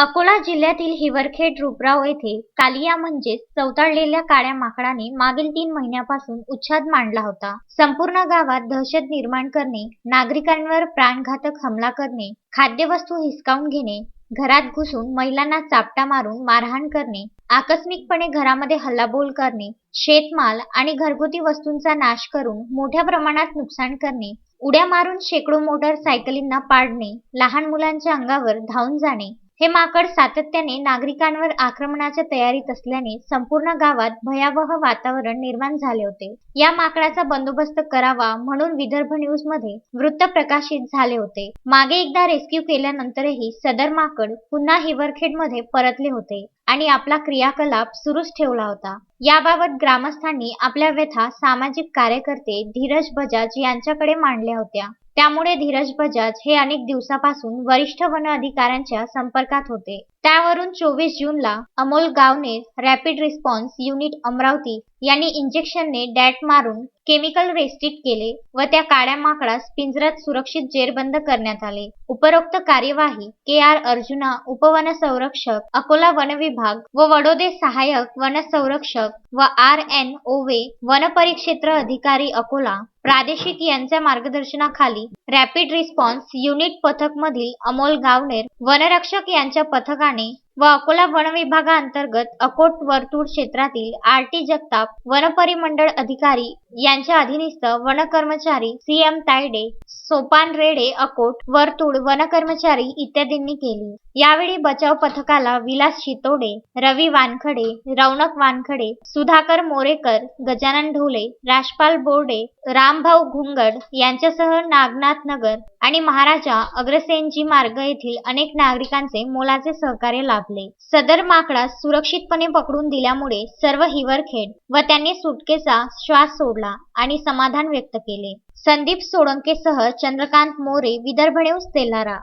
अकोला जिल्ह्यातील हिवरखेड रुपराव येथे कालिया म्हणजेच चवताळलेल्या काळ्या माकडाने मागील तीन महिन्यापासून उच्छाद मांडला होता. संपूर्ण गावात दहशत निर्माण करणे नागरिकांवर प्राणघातक हमला करणे खाद्यवस्तू हिसकावून घेणे घरात घुसून महिलांना चापटा मारून मारहाण करणे आकस्मिकपणे घरामध्ये हल्लाबोल करणे शेतमाल आणि घरगुती वस्तूंचा नाश करून मोठ्या प्रमाणात नुकसान करणे उड्या मारून शेकडो मोटर सायकलींना पाडणे लहान मुलांच्या अंगावर धावून जाणे हे माकड सातत्याने नागरिकांवर आक्रमणाच्या तयारीत असल्याने संपूर्ण गावात भयावह वातावरण निर्माण झाले होते. या माकडाचा बंदोबस्त करावा म्हणून विदर्भ न्यूजमध्ये वृत्त प्रकाशित झाले होते. मागे एकदा रेस्क्यू केल्यानंतरही सदर माकड पुन्हा हिवरखेडमध्ये परतले होते आणि आपला क्रियाकलाप सुरूच ठेवला होता. याबाबत ग्रामस्थांनी आपल्या व्यथा सामाजिक कार्यकर्ते धीरज बजाज यांच्याकडे मांडल्या होत्या. त्यामुळे धीरज बजाज हे अनेक दिवसापासून वरिष्ठ वन अधिकाऱ्यांच्या संपर्कात होते. त्यावरून चोवीस जूनला Amol Gavner rapid response unit Amravati यांनी इंजेक्शनने डॅट मारून केमिकल रेस्ट्रिक्ट केले व त्या काळ्या माकडास पिंजऱ्यात सुरक्षित जेरबंद करण्यात आले. उपरोक्त कार्यवाही के आर अर्जुना उपवन संरक्षक अकोला वन विभाग व वडोदे सहाय्यक वन संरक्षक व आर एन ओवे वन परिक्षेत्र अधिकारी अकोला प्रादेशिक यांच्या मार्गदर्शनाखाली रॅपिड रिस्पॉन्स युनिट पथकमधील अमोल गावनेर वनरक्षक यांच्या पथकाने व अकोला वन विभागाअंतर्गत अकोट वर्तुळ क्षेत्रातील आर टी जगताप वनपरिमंडळ अधिकारी यांच्या अधीनस्थ वन कर्मचारी सी एम तायडे सोपान रेडे अकोट वर्तुळ वन कर्मचारी इत्यादींनी केली. यावेळी बचाव पथकाला विलास शितोडे रवी वानखडे रौनक वानखडे सुधाकर मोरेकर गजानन ढोले राजपाल बोर्डे रामभाऊ घुंगड यांच्यासह नागनाथ नगर आणि महाराजा अग्रसेनजी मार्ग येथील अनेक नागरिकांचे मोलाचे सहकार्य लाभ लाभले सदर माकडास सुरक्षितपणे पकडून दिल्यामुळे सर्व हिवरखेड व त्यांनी सुटकेचा श्वास सोडला आणि समाधान व्यक्त केले. संदीप सोळंकेसह चंद्रकांत मोरे विदर्भ न्यूज तेल्हारा